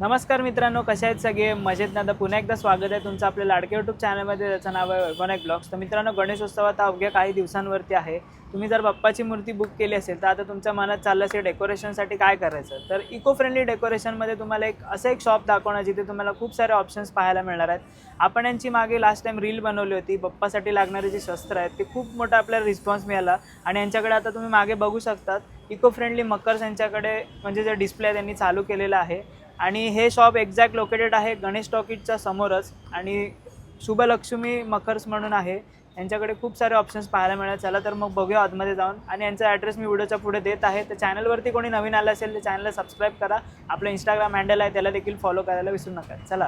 नमस्कार मित्रांनो कशा आहेत सगळे? मजेत ना? आता पुन्हा एकदा स्वागत आहे तुमचं आपल्या लाडके यूट्यूब चॅनलमध्ये त्याचं नाव आहे वैभवनायक ब्लॉग्स तर मित्रांनो गणेशोत्सवात अवघ्या काही दिवसांवरती आहे. तुम्ही जर बाप्पाची मूर्ती बुक केली असेल तर आता तुमच्या मनात चाललं असेल डेकोरेशनसाठी काय करायचं? तर इको फ्रेंडली डेकोरेशनमध्ये तुम्हाला एक असं एक शॉप दाखवणार जिथे तुम्हाला खूप सारे ऑप्शन्स पाहायला मिळणार आहेत. आपण यांची मागे लास्ट टाइम रील बनवली होती. बाप्पासाठी लागणारे जी शस्त्र आहेत ते खूप मोठा आपल्याला रिस्पॉन्स मिळाला. आणि यांच्याकडे आता तुम्ही मागे बघू शकतात इको फ्रेंडली मकर्स यांच्याकडे म्हणजे जे डिस्प्ले त्यांनी चालू केलेलं आहे. आणि हे शॉप एक्झॅक्ट लोकेटेड आहे गणेश टॉकीजच्या समोरच आणि शुभलक्ष्मी मकर्स म्हणून आहे. यांच्याकडे खूप सारे ऑप्शन्स पाहायला मिळाले चला तर मग बघूया आतमध्ये जाऊन. आणि यांचा ॲड्रेस मी व्हिडिओच्या पुढे देत आहे. तर चॅनलवरती कोणी नवीन आलं असेल तर चॅनलला सबस्क्राईब करा. आपलं इंस्टाग्राम हँडल आहे त्याला देखील फॉलो करायला विसरू नका. चला.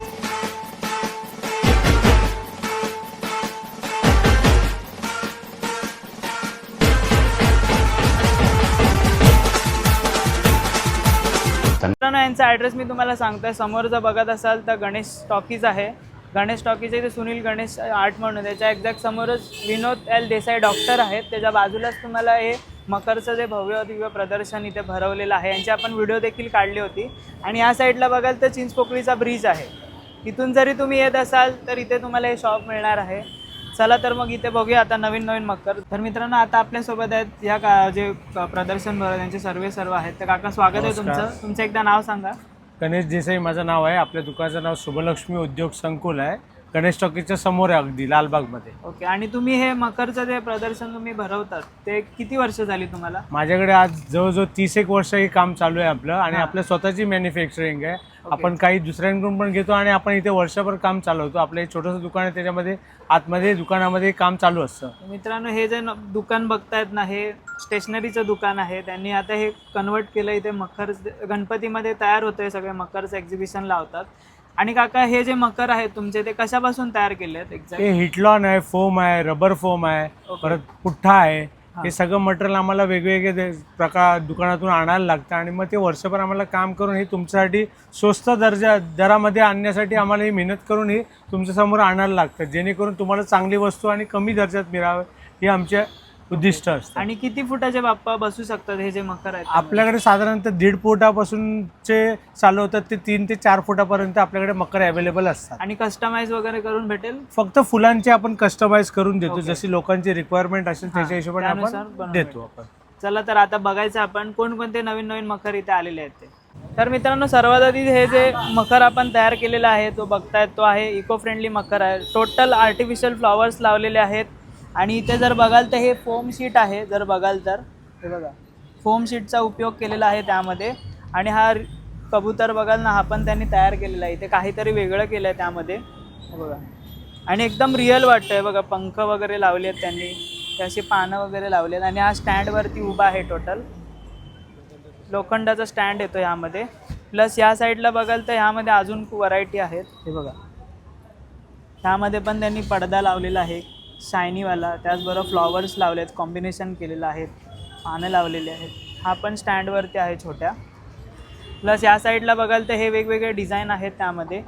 मित्रांनो यांचा ॲड्रेस मी तुम्हाला सांगतोय. समोर जर बघत असाल तर गणेश टॉकीज आहे. गणेश टॉकीज इथे सुनील गणेश आर्ट म्हणून. त्याच्या एक्झॅक्ट समोरच विनोद एल देसाई डॉक्टर आहेत. त्याच्या बाजूलाच तुम्हाला हे मकरचं जे भव्य दिव्य प्रदर्शन इथे भरवलेलं आहे. यांची आपण व्हिडिओ देखील काढली होती. आणि या साईडला बघाल तर चिंचपोकळीचा ब्रिज आहे. इथून जरी तुम्ही येत असाल तर इथे तुम्हाला हे शॉप मिळणार आहे. चला तर मग इथे बघूया आता नवीन नवीन मकर तर मित्रांनो आता आपल्यासोबत आहेत या का जे प्रदर्शन त्यांचे सर्वे सर्व आहेत. तर काका स्वागत आहे. तुमचं. तुमचं एकदा नाव सांगा. गणेश देसाई माझं नाव आहे. आपल्या दुकानाचं नाव शुभलक्ष्मी उद्योग संकुल आहे. गणेश टॉकीजच्या समोर आहे अगदी लालबागमध्ये. ओके आणि तुम्ही हे मकरचं जे प्रदर्शन तुम्ही भरवतात ते किती वर्ष झाली तुम्हाला? माझ्याकडे आज जवळजवळ तीस एक वर्ष हे काम चालू आहे आपलं आणि हा. आपलं स्वतःची मॅन्युफॅक्चरिंग आहे. आपण काही दुसऱ्यांकडून पण घेतो आणि आपण इथे वर्षभर काम चालवतो. आपलं एक छोटंसं दुकान आहे त्याच्यामध्ये आतमध्ये दुकानामध्ये काम चालू असतं. मित्रांनो हे जे न- दुकान बघतायत ना हे स्टेशनरीचं दुकान आहे. त्यांनी आता हे कन्वर्ट केलं इथे मकर गणपतीमध्ये तयार होतंय सगळे मकरचं एक्झिबिशन लावतात. आणि काका हे जे मकर आहेत तुमचे ते कशापासून तयार केले हे हिटलॉन आहे फोम आहे रबर फोम आहे. परत पुठ्ठा आहे हा. सगळं मटेरियल आम्हाला वेगवेगळे प्रकार दुकानातून आणायला लागतं आणि मग ते वर्षभर आम्हाला काम करून हे तुमच्यासाठी स्वस्त दर्जा दरामध्ये आणण्यासाठी आम्हाला ही मेहनत करून हे तुमच्यासमोर आणायला लागतं जेणेकरून तुम्हाला चांगली वस्तू आणि कमी दर्जात मिळावं हे आमचे उद्दिष्ट असतं. आणि किती फुटाचे बाप्पा बसू शकतात हे जे मकर आहेत आपल्याकडे साधारणतः दीड फुटापासूनचे चालू होतात ते तीन ते चार फुटापर्यंत आपल्याकडे मकर अवेलेबल असतात. आणि कस्टमाइज वगैरे करून भेटेल? फक्त फुलांचे आपण कस्टमाइज करून देतो. जशी लोकांची रिक्वायरमेंट असेल त्याच्या हिशोबाने आपण देतो आपण. चला तर आता बघायचं आपण कोणकोणते नवीन नवीन मखर इथे आलेले आहेत ते. तर मित्रांनो सर्वात आधी हे जे मखर आपण तयार केलेला आहे तो बघतायत तो आहे इको फ्रेंडली मखर आहे. टोटल आर्टिफिशियल फ्लॉवर्स लावलेले आहेत. आणि इथे जर बघाल तर हे फोम शीट आहे जर बघाल तर. हे बघा. फोम शीटचा उपयोग केलेला आहे त्यामध्ये. आणि हा कबूतर बघाल ना हा पण त्यांनी तयार केलेला आहे. इथे काहीतरी वेगळं केलं आहे त्यामध्ये. हे बघा. आणि एकदम रिअल वाटतंय बघा पंख वगैरे लावले आहेत त्यांनी. ते अशी पानं वगैरे लावली आहेत. आणि हा स्टँडवरती उभा आहे टोटल लोखंडाचा स्टँड येतो ह्यामध्ये. प्लस या साईडला बघाल तर ह्यामध्ये अजून खूप व्हरायटी आहेत. हे बघा. ह्यामध्ये पण त्यांनी पडदा लावलेला आहे. शायनीवाला त्याचबरोबर फ्लॉवर्स लावले आहेत कॉम्बिनेशन केलेलं आहेत पानं लावलेली आहेत. हा पण स्टँडवरती आहे छोट्या. प्लस या साईडला बघाल तर हे वेगवेगळे डिझाईन आहेत त्यामध्ये.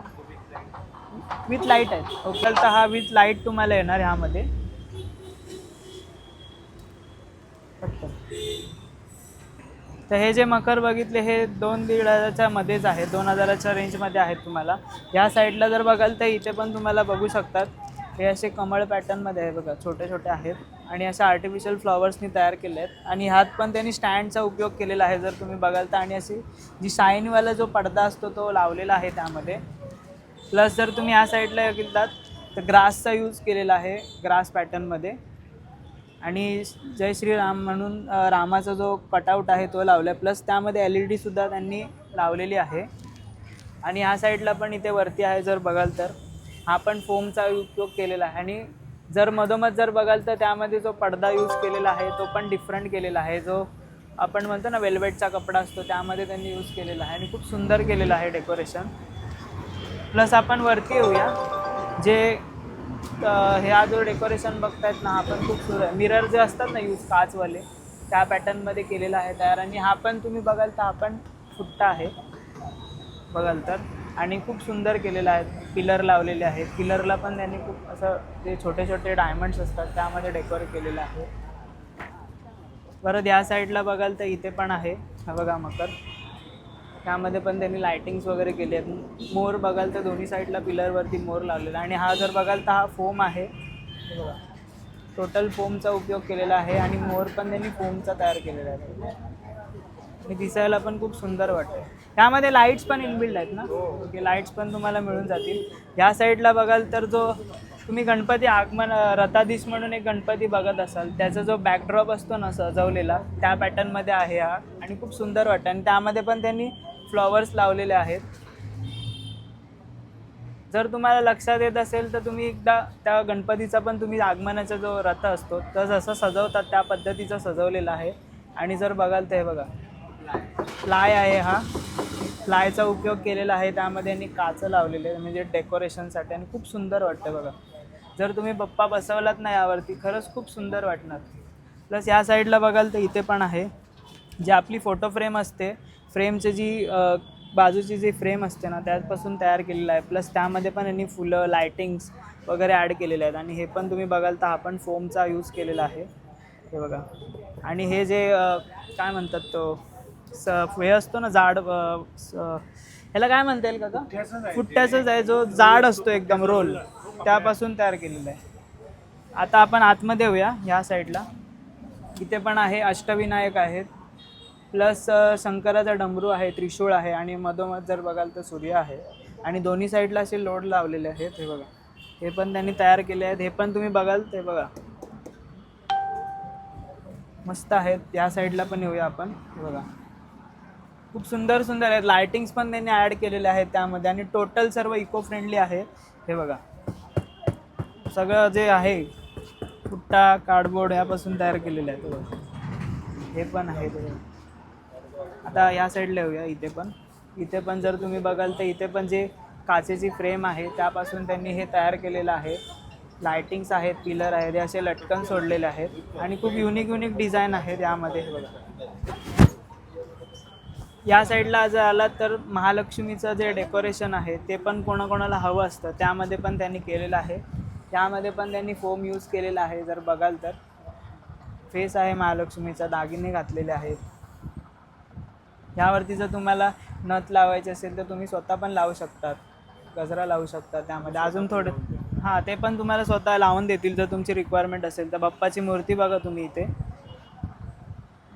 विथ लाइट आहेत. ओके तर हा विथ लाइट तुम्हाला येणार ह्यामध्ये. तर हे जे मकर बघितले हे दोन दीड हजारच्या मध्येच आहे. दोन हजाराच्या रेंजमध्ये आहेत तुम्हाला. या साईडला जर बघाल तर इथे पण तुम्हाला बघू शकतात. हे असे कमळ पॅटर्नमध्ये आहे बघा छोटे छोटे आहेत. आणि अशा आर्टिफिशियल फ्लॉवर्सनी तयार केले आहेत आणि ह्यात पण त्यांनी स्टँडचा उपयोग केलेला आहे जर तुम्ही बघाल तर आणि अशी जी शाईनवाला जो पडदा असतो तो लावलेला आहे त्यामध्ये. प्लस जर तुम्ही ह्या साईडला गेलात तर ग्रासचा यूज केलेला आहे ग्रास पॅटर्नमध्ये आणि जय श्रीराम म्हणून रामाचा जो कटआउट आहे तो लावला आहे प्लस त्यामध्ये एल ई डीसुद्धा त्यांनी लावलेली आहे. आणि ह्या साईडला पण इथे वरती आहे जर बघाल तर. हा पण फोमचा उपयोग केलेला आहे. आणि जर मधोमध जर बघाल तर त्यामध्ये जो पडदा यूज केलेला आहे तो पण डिफरंट केलेला आहे. जो आपण म्हणतो ना वेल्वेटचा कपडा असतो त्यामध्ये त्यांनी यूज केलेला आहे. आणि खूप सुंदर केलेलं आहे डेकोरेशन प्लस आपण वरती येऊया. जे ह्या जो डेकोरेशन बघतायत ना हा पण खूप सुंदर मिरर जे असतात ना यूज काचवाले त्या पॅटर्नमध्ये केलेला आहे तयार. आणि हा पण तुम्ही बघाल तर हा पण फुट्टा आहे. बघाल तर. आणि खूप सुंदर केलेलं आहे. पिलर लावलेले आहेत. पिलरला पण त्यांनी खूप असं जे छोटे छोटे डायमंड्स असतात त्यामध्ये डेकोरेट केलेलं आहे. परत या साईडला बघाल तर इथे पण आहे. हा बघा मकर. त्यामध्ये पण त्यांनी लायटिंग्स वगैरे केले आहेत. मोर बघाल तर दोन्ही साईडला पिलरवरती मोर लावलेला आहे. आणि हा जर बघाल तर हा फोम आहे. बघा. टोटल फोमचा उपयोग केलेला आहे आणि मोर पण त्यांनी फोमचा तयार केलेला आहे. आणि दिसायला पण खूप सुंदर वाटतं त्यामध्ये लाईट्स पण इनबिल्ड आहेत ना? ओके लाईट्स पण तुम्हाला मिळून जातील. ह्या साईडला बघाल तर जो तुम्ही गणपती आगमन रथाधीश म्हणून एक गणपती बघत असाल त्याचा जो बॅकड्रॉप असतो ना सजवलेला त्या पॅटर्नमध्ये आहे हा आणि खूप सुंदर वाटतं आणि त्यामध्ये पण त्यांनी फ्लॉवर्स लावलेले आहेत. जर तुम्हाला लक्षात येत असेल तर तुम्ही एकदा त्या गणपतीचा पण तुम्ही आगमनाचा जो रथ असतो तर जसं सजवतात त्या पद्धतीचा सजवलेलं आहे. आणि जर बघाल तर हे बघा. प्लाय आहे हा. प्लायचा उपयोग केलेला आहे. त्यामध्ये यांनी काचं लावलेले आहे. म्हणजे डेकोरेशनसाठी आणि खूप सुंदर वाटतं बघा. जर तुम्ही पप्पा बसवलात ना यावरती खरंच खूप सुंदर वाटणार. प्लस या साईडला बघाल तर इथे पण आहे. जी आपली फोटो फ्रेम असते फ्रेमची जी बाजूची जी फ्रेम असते ना त्यापासून तयार केलेलं आहे. प्लस त्यामध्ये पण यांनी फुलं लायटिंग्स वगैरे ॲड केलेले आहेत. आणि हे पण तुम्ही बघाल तर हा पण फोमचा यूज केलेला आहे. हे बघा. आणि हे जे काय म्हणतात तो? स हे असतो ना जाड ह्याला काय म्हणता येईल का फुट्ट्याचाच आहे जो जाड असतो एकदम रोल त्यापासून तयार केलेला आहे. आता आपण आतमध्ये येऊया ह्या साईडला. इथे पण आहे अष्टविनायक आहेत. प्लस शंकराचा डमरू आहे त्रिशूळ आहे आणि मधोमध जर बघाल तर सूर्य आहे. आणि दोन्ही साईडला असे लोड लावलेले आहेत हे बघा. हे पण त्यांनी तयार केले आहेत. हे पण तुम्ही बघाल ते बघा. मस्त आहेत. या साईडला पण येऊया आपण हे बघा. खूप सुंदर सुंदर आहेत. लायटिंग्स पण त्यांनी ॲड केलेले आहेत त्यामध्ये. आणि टोटल सर्व इको फ्रेंडली आहे. हे बघा. सगळं जे आहे फुट्टा कार्डबोर्ड यापासून तयार केलेलं आहे बघा हे पण आहे. आता या साईडला येऊया. इथे पण. इथे पण जर तुम्ही बघाल तर इथे पण जे काचेची फ्रेम आहे त्यापासून त्यांनी हे तयार केलेलं आहे. लायटिंग्स आहेत पिलर आहेत. हे असे लटकन सोडलेले आहेत. आणि खूप युनिक युनिक डिझाईन आहेत यामध्ये. हे बघा. या साईडला जर आलात तर महालक्ष्मीचं जे डेकोरेशन आहे ते पण कोणाकोणाला हवं असतं त्यामध्ये पण त्यांनी केलेलं आहे. त्यामध्ये पण त्यांनी फोम यूज केलेला आहे जर बघाल तर. फेस आहे महालक्ष्मीचा दागिने घातलेले आहेत. ह्यावरती जर तुम्हाला नथ लावायचे असेल तर तुम्ही स्वतः पण लावू शकतात. गजरा लावू शकता त्यामध्ये. अजून थोडं हां ते पण तुम्हाला स्वतः लावून देतील जर तुमची रिक्वायरमेंट असेल तर. बाप्पाची मूर्ती बघा तुम्ही इथे.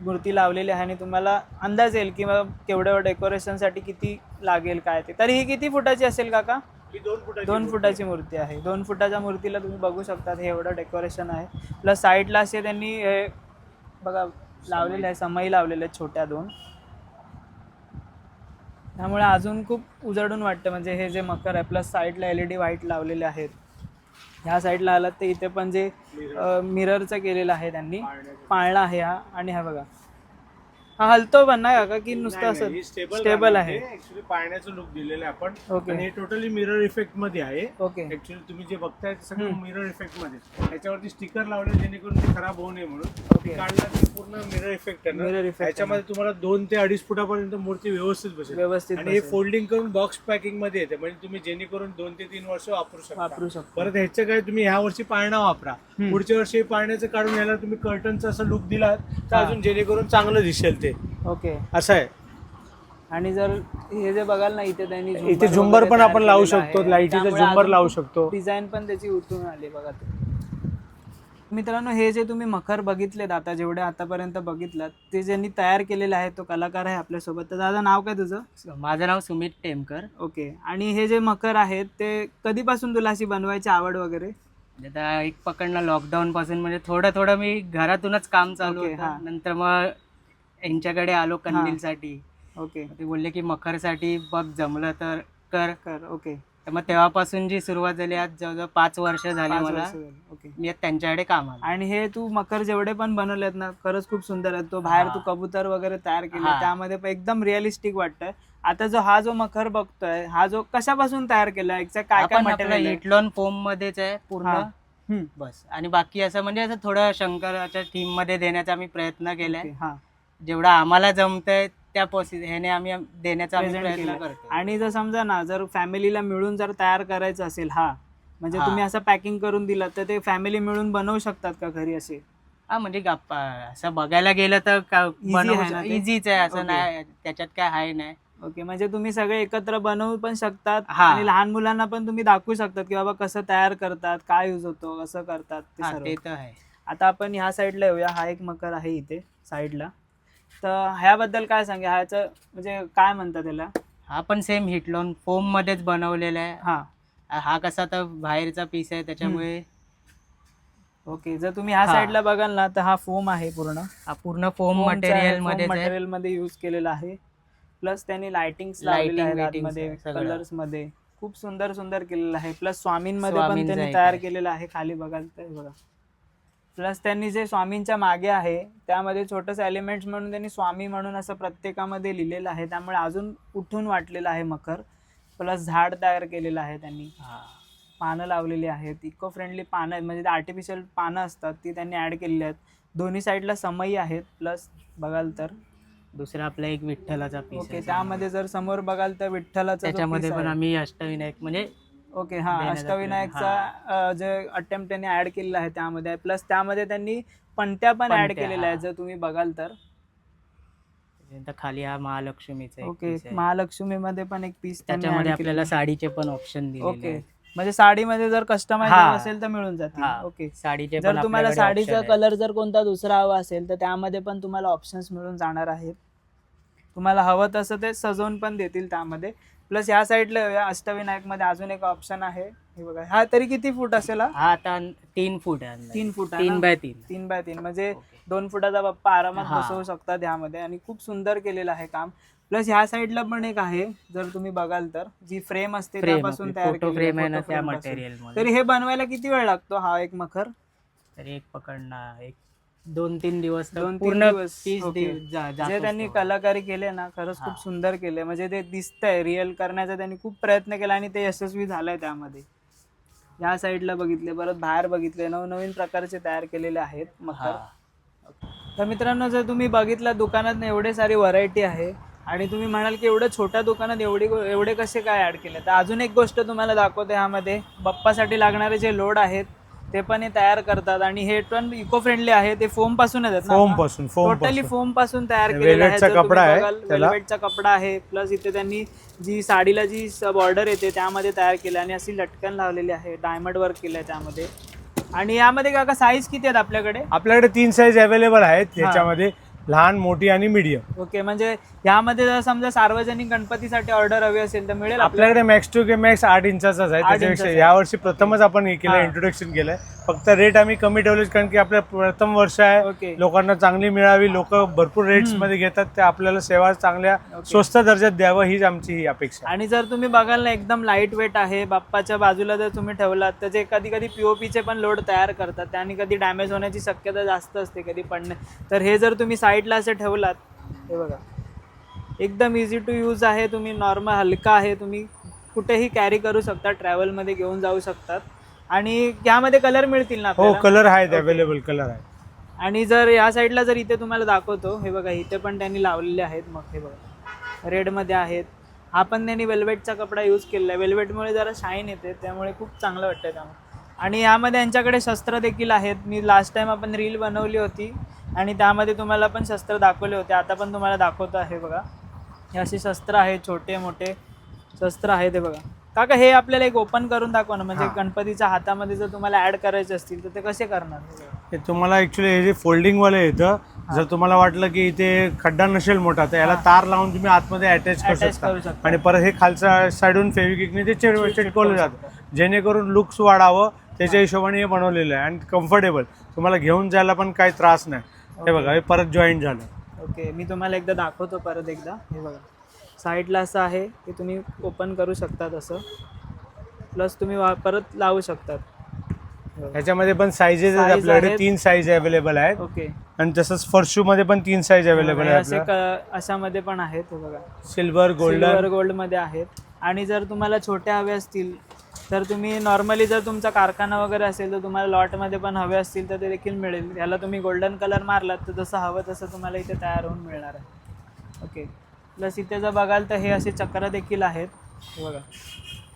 मूर्ती लावलेली आहे आणि तुम्हाला अंदाज येईल की मग केवढं डेकोरेशनसाठी किती लागेल काय ते. तरी ही किती फुटाची असेल काका? दोन फुटाची मूर्ती. आहे. दोन फुटाच्या मूर्तीला तुम्ही बघू शकता हे एवढं डेकोरेशन आहे. प्लस साईडला असे त्यांनी हे बघा लावलेले आहे समई लावलेले आहेत छोट्या दोन. त्यामुळे अजून खूप उजळून वाटतं म्हणजे हे जे मकर आहे प्लस साईडला एल ई डी व्हाईट लावलेले आहेत. ह्या साईडला आलात तर इथे पण जे मिररचं केलेलं आहे त्यांनी. पाळणा आहे हा. आणि हा बघा. हा हलतो पण ना काका की नुसतं असं स्टेबल आहे. ऍक्च्युली पाण्याचं लुक दिलेलं आहे आपण. ओके. आणि हे टोटली मिरर इफेक्टमध्ये आहे. ओके ऍक्च्युली तुम्ही जे बघताय ते सगळं. मिरर इफेक्टमध्ये त्याच्यावरती स्टिकर लावले जेणेकरून ते खराब होऊ नये म्हणून. ते काढला की पूर्ण मिरर इफेक्ट आहे Mirror effect त्याच्यामध्ये तुम्हाला दोन ते अडीच फुटापर्यंत मूर्ती व्यवस्थित बसेल. व्यवस्थित आणि हे बसेल. फोल्डिंग करून बॉक्स पॅकिंगमध्ये येते. म्हणजे तुम्ही जेणेकरून दोन ते तीन वर्ष वापरू शकता. वापरू शकतो. परत ह्याचं काय तुम्ही ह्या वर्षी पाळणा वापरा. पुढच्या वर्षी पाळण्याचं काढून याला तुम्ही कर्टनचं असं लुक दिला तर हा. अजून जेणेकरून चांगलं दिसेल ते ओके. असं आहे. आणि जर हे जे बघाल ना इथे त्यांनी इथे झुंबर पण आपण लावू शकतो लाईटीचं झुंबर लावू शकतो. डिझाईन पण त्याची उतरून आली बघा मित्रांनो हे जे तुम्ही मखर बघितलेत आता जेवढे आतापर्यंत बघितलात ते ज्यांनी तयार केलेले आहे तो कलाकार आहे आपल्यासोबत. तर दादा नाव काय तुझं? माझं नाव सुमित टेमकर. ओके. आणि हे जे मकर आहेत ते कधीपासून तुला अशी बनवायची आवड वगैरे? म्हणजे आता एक पकडलं लॉकडाऊन पासून म्हणजे थोडं थोडं मी घरातूनच काम चालू ओके, हा. होतं नंतर मग यांच्याकडे आलो कंदीलसाठी. ओके. ते बोलले की मखरसाठी बघ जमलं तर कर. कर ओके. तर मग तेव्हापासून जी सुरुवात झाली आज जवळजवळ पाच वर्ष झाली मला. ओके. मी त्यांच्याकडे कामाला आणि हे तू मकर जेवढे पण बनवलेत ना खरंच खूप सुंदर आहेत. तो बाहेर तू. कबूतर वगैरे तयार केले. त्यामध्ये पण एकदम रिअलिस्टिक वाटतंय. आता जो हा जो मखर बघतोय हा जो कशापासून तयार केला एक्झॅक्ट काय काय मटेरियल इटलॉन फोम मध्येच आहे पूर्ण. बस. आणि बाकी असं म्हणजे असं थोडं शंकराच्या थीममध्ये देण्याचा आम्ही प्रयत्न केलाय. हा. जेवढं आम्हाला जमतंय त्या पॉसि ह्याने आम्ही देण्याचा आम्ही Present प्रयत्न केलंय. करतो आणि जर समजा ना जर फॅमिलीला मिळून जर तयार करायचं असेल हा म्हणजे हा. तुम्ही असं पॅकिंग करून दिलं तर ते फॅमिली मिळून बनवू शकतात का घरी असे हा म्हणजे गप्पा असं बघायला गेलं तर आहे ना ते? इझीच आहे असं Okay. नाही त्याच्यात काय आहे नाही ओके म्हणजे तुम्ही सगळे एकत्र बनवू पण शकतात हा. आणि लहान मुलांना पण तुम्ही दाखवू शकतात की बाबा कसं तयार करतात काय यूज होतो कसं करतात ते हा सर्व. ते तर आहे आता आपण ह्या साईडला येऊया हा एक मकर आहे इथे साईडला तर ह्याबद्दल काय सांगा ह्याचं म्हणजे काय म्हणतात त्याला? हा पण सेम हिटलॉन फोम मध्येच बनवलेला आहे. हा. हा कसा तर बाहेरचा पीस आहे त्याच्यामुळे ओके जर तुम्ही ह्या हा. साईडला बघाल ना तर हा फोम आहे पूर्ण. हा पूर्ण फोम मटेरियलमध्ये मटेरियलमध्ये युज केलेला आहे. प्लस त्यांनी लाइटिंग Lighting, सगळं. कलर्समध्ये. खूप सुंदर सुंदर केलेलं आहे. प्लस स्वामींमध्ये पण स्वामींचं त्यांनी तयार. केलेलं आहे खाली बघाल तर हे बघा. प्लस त्यांनी जे स्वामींच्या मागे आहे त्यामध्ये छोटस एलिमेंट्स म्हणून त्यांनी स्वामी म्हणून असं प्रत्येकामध्ये लिहिलेलं आहे. त्यामुळे अजून उठून वाटलेलं आहे मकर प्लस झाड तयार केलेलं आहे त्यांनी. पानं लावलेली आहेत. इको फ्रेंडली पानं आहेत म्हणजे आर्टिफिशियल पानं असतात ती त्यांनी ॲड केलेली आहेत. दोन्ही साईडला समई आहेत प्लस बघाल तर. दुसरा आपला एक विठ्ठलाचा पीस ओके त्यामध्ये जर समोर बघाल तर विठ्ठलाचा त्याच्यामध्ये पण. आम्ही अष्टविनायक म्हणजे ओके हा देण्याचा अष्टविनायकचा जे अटेम्प्ट त्यांनी ऍड केलेला आहे त्यामध्ये प्लस त्यामध्ये त्यांनी पंट्या पण ऍड पंट्या, केलेल्या आहेत हा. जर तुम्ही बघाल तर त्याच्यानंतर खाली हा महालक्ष्मीचा एक ओके piece आहे. महालक्ष्मी मध्ये पण एक पीस त्याच्यामध्ये आपल्याला साडीचे पण ऑप्शन दिलेले ओके आहेत. म्हणजे साडीमध्ये जर कस्टमाइज हा. असेल तर मिळून जाते हा. ओके साडीचे जर पण तुम्हाला आपल्याकडे साडीचा option आहेत. कलर जर कोणता दुसरा हवा असेल तर त्यामध्ये पण तुम्हाला ऑप्शन्स मिळून जाणार आहेत तुम्हाला हवं तसं ते सजवून पण देतील त्यामध्ये प्लस ह्या साईडला अष्टविनायकमध्ये अजून एक ऑप्शन आहे हे बघा हा तरी किती फूट असेल हा? हा आता तीन फूट आहे अंदाजे. तीन फूट आहे तीन ना? बाय तीन तीन बाय तीन म्हणजे. दोन फुटाचा बाप्पा आरामात हा. बसवू शकतात ह्यामध्ये आणि खूप सुंदर केलेलं आहे काम प्लस ह्या साईडला पण एक आहे जर तुम्ही बघाल तर जी फ्रेम असते फ्रेम त्यापासून तयार फोटो केलेली फ्रेम आहे ना photo त्या frame पासून. मटेरियलमध्ये तरी हे बनवायला किती वेळ लागतो हा एक मखर तरी एक पकडणार एक दोन तीन दिवस दोन तीन पूर्ण दिवस, जा- त्यांनी. कलाकारी केले ना खरंच खूप. सुंदर केले. म्हणजे ते दिसतंय रिअल करण्याचा त्यांनी खूप प्रयत्न केला आणि ते यशस्वी झालंय त्यामध्ये. या साईडला बघितले परत बाहेर बघितले नवनवीन प्रकारचे तयार केलेले आहेत. तर मित्रांनो जर तुम्ही बघितलं दुकानात एवढे सारी व्हरायटी आहे आणि तुम्ही म्हणाल की एवढं छोट्या दुकानात एवढी एवढे कसे काय ऍड केले? तर अजून एक गोष्ट तुम्हाला दाखवते ह्यामध्ये. बाप्पासाठी लागणारे जे लोड आहेत ते पण हे तयार करतात आणि हे पण इको फ्रेंडली आहे. ते फोमपासून येतात फोमपासून फोम टोटली पासून. फोमपासून तयार केलेलं velvetचा कपडा आहे त्याला. कपडा आहे. प्लस इथे त्यांनी जी साडीला जी बॉर्डर येते त्यामध्ये तयार केली आणि अशी लटकन लावलेली आहे. डायमंड वर्क केलं आहे त्यामध्ये. आणि यामध्ये काका साईज किती आहेत आपल्याकडे? आपल्याकडे तीन साईज अवेलेबल आहेत याच्यामध्ये. लहान मोठी आणि मीडियम ओके म्हणजे यामध्ये जर समजा सार्वजनिक गणपतीसाठी ऑर्डर हवी असेल तर मिळेल आपल्याकडे मॅक्स टू के मॅक्स आठ इंचाचाच आहे त्याच्यापेक्षा. यावर्षी प्रथमच आपण हे केलं. इंट्रोडक्शन केलंय फक्त रेट आम्ही कमी ठेवले कारण की आपल्या प्रथम वर्ष आहे. ओके लोकांना चांगली मिळावी लोक भरपूर रेट्समध्ये घेतात ते आपल्याला सेवा चांगल्या. स्वस्त दर्जात द्यावं हीच आमची ही अपेक्षा. आणि जर तुम्ही बघाल ना एकदम लाइट वेट आहे बाप्पाच्या बाजूला जर तुम्ही ठेवलात तर जे कधी कधी पीओपीचे पण लोड तयार करतात त्याने कधी डॅमेज होण्याची शक्यता जास्त असते कधी पडणे तर हे जर तुम्ही साईडला असे ठेवलात हे बघा. एकदम इझी टू यूज आहे तुम्ही नॉर्मल हलका आहे तुम्ही कुठेही कॅरी करू शकता ट्रॅव्हलमध्ये घेऊन जाऊ शकतात. आणि यामध्ये कलर मिळतील ना हो आपल्याला? कलर आहेत. अवेलेबल कलर आहे आणि जर या साईडला जर इथे तुम्हाला दाखवतो हे बघा इथे पण त्यांनी लावलेले आहेत मग हे बघा. रेडमध्ये आहेत. हा पण त्यांनी वेल्वेटचा कपडा यूज केलेला आहे. वेल्वेटमुळे जरा शाईन येते त्यामुळे खूप चांगलं वाटतं त्यामुळे. आणि यामध्ये यांच्याकडे शस्त्र देखील आहेत. मी लास्ट टाइम आपण रील बनवली होती आणि त्यामध्ये तुम्हाला पण शस्त्र दाखवले होते. आता पण तुम्हाला दाखवतो आहे बघा. हे असे शस्त्र आहेत छोटे मोठे शस्त्र आहेत हे बघा. काका हे आपल्याला एक ओपन करून दाखवा ना. म्हणजे हा. गणपतीच्या हातामध्ये जर तुम्हाला ऍड करायचे असतील तर ते कसे करणार? हे तुम्हाला ऍक्च्युली हे जे फोल्डिंग वाले येतं जर तुम्हाला वाटलं की इथे खड्डा नसेल मोठा तर याला हा. तार लावून तुम्ही आतमध्ये अटॅच करू Attach करू शकता. आणि परत हे खालच्या साईडून फेविकिकने ते चिट- चिटकवलं जातं. जेणेकरून लुक्स वाढावं त्याच्या हिशोबाने हे बनवलेलं आहे. आणि कम्फर्टेबल तुम्हाला घेऊन जायला पण काही त्रास नाही. हे. बघा हे परत जॉईन झालं. ओके मी तुम्हाला एकदा दाखवतो परत एकदा. हे बघा. साईडला असं आहे की तुम्ही ओपन करू शकतात असं. प्लस तुम्ही वा परत लावू शकतात. ह्याच्यामध्ये पण साईजेस आहेत Size आपल्याकडे. आहेत. तीन साईज अवेलेबल आहेत. ओके आणि तसंच फरशू मध्ये पण तीन साईज अवेलेबल हे आहे असे आपल्याला. क- अशामध्ये पण आहेत हे बघा. सिल्वर सिल्वर गोल्डन गोल्डमध्ये आहेत. आणि जर तुम्हाला छोट्या हवे असतील तर तुम्ही नॉर्मली जर तुमचा कारखाना वगैरे असेल तर तुम्हाला लॉटमध्ये पण हवे असतील तर ते देखील मिळेल. याला तुम्ही गोल्डन कलर मारलात तर जसं हवं तसं तुम्हाला इथे तयार होऊन मिळणार आहे. ओके प्लस इथे जर बघाल तर हे असे चक्र देखील आहेत. हे बघा.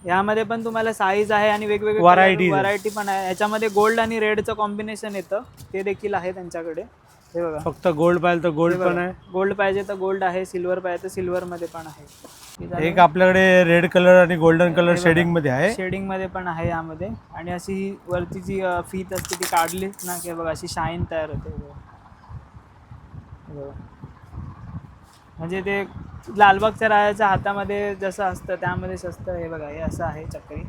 यामध्ये पण तुम्हाला साईज आहे आणि वेगवेगळे आहेत. व्हरायटी पण आहे. याच्यामध्ये गोल्ड आणि रेडचं कॉम्बिनेशन येतं. ते देखील आहे त्यांच्याकडे. हे बघा. फक्त गोल्ड पाहिजे तर गोल्ड पण आहे. गोल्ड पाहिजे तर गोल्ड आहे सिल्वर पाहिजे तर सिल्वर मध्ये पण आहे. एक आपल्याकडे रेड कलर आणि गोल्डन कलर शेडिंगमध्ये आहे. शेडिंगमध्ये पण आहे यामध्ये. आणि अशी ही वरती जी फीत असते ती काढलीच ना की बघा अशी शाईन तयार होते. म्हणजे ते लालबागच्या राजाच्या हातामध्ये जसं असतं त्यामध्येच असतं. हे बघा हे असं आहे चक्री.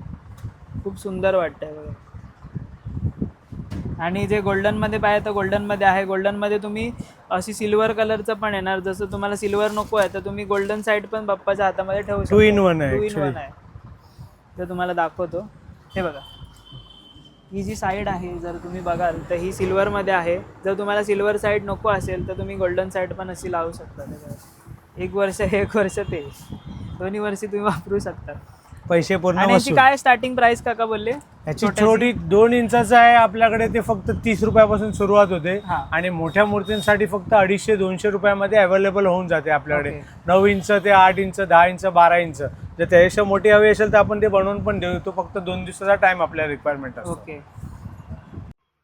खूप सुंदर वाटतंय बघा. आणि जे गोल्डनमध्ये पाहिजे तर गोल्डनमध्ये आहे. गोल्डनमध्ये तुम्ही अशी सिल्वर कलरचं पण येणार. जसं तुम्हाला सिल्वर नको आहे तर तुम्ही गोल्डन साईड पण बाप्पाच्या हातामध्ये ठेवू आहे टू इन. वन आहे. तर तुम्हाला दाखवतो. हे बघा. ही जी साईड आहे जर तुम्ही बघाल तर ही सिल्वरमध्ये आहे. जर तुम्हाला सिल्वर साईड नको असेल तर तुम्ही गोल्डन साईड पण अशी लावू शकता. त्याच्यावर एक वर्ष हे, एक वर्ष ते. दोन्ही वर्षी तुम्ही वापरू शकता. पैसे पूर्ण आणि याची वसूल. काय स्टार्टिंग प्राइस काका बोलले? याची छोट्याची? छोटी दोन इंचाचं आहे आपल्याकडे ते फक्त तीस रुपयापासून सुरुवात होते. हा. आणि मोठ्या मूर्तींसाठी फक्त अडीचशे दोनशे रुपयामध्ये अवेलेबल होऊन जाते आपल्याकडे. ओके. नऊ इंच ते आठ इंच दहा इंच बारा इंच. जर त्यापेक्षा मोठी हवी असेल तर आपण ते बनवून पण देऊ. तो फक्त दोन दिवसाचा टाइम आपल्या रिक्वायरमेंट असतो. ओके.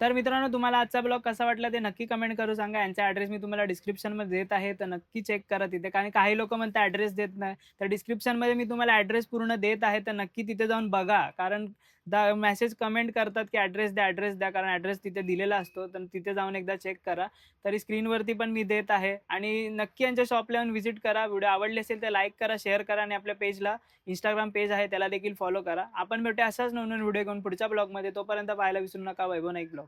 तर मित्रांनो तुम्हाला आजचा ब्लॉग कसा वाटला ते नक्की कमेंट करू सांगा. यांचा ॲड्रेस मी तुम्हाला डिस्क्रिप्शनमध्ये देत आहे तर नक्की चेक करा तिथे. कारण काही लोक म्हणतात ॲड्रेस देत नाही. तर डिस्क्रिप्शनमध्ये मी तुम्हाला ॲड्रेस पूर्ण देत आहे तर नक्की तिथे जाऊन बघा. कारण द मेसेज कमेंट करतात की ॲड्रेस द्या ॲड्रेस द्या कारण ॲड्रेस तिथे दिलेला असतो तर तिथे जाऊन एकदा चेक करा. तरी स्क्रीनवरती पण मी देत आहे. आणि नक्की यांच्या शॉपला येऊन व्हिजिट करा. व्हिडिओ आवडले असेल तर लाईक करा शेअर करा आणि आपल्या पेजला इंस्टाग्राम पेज आहे त्याला देखील फॉलो करा. आपण भेटूया असाच नवनवीन व्हिडिओ घेऊन पुढच्या ब्लॉगमध्ये तोपर्यंत पाहायला विसरू नका वैभव नाईक ब्लॉग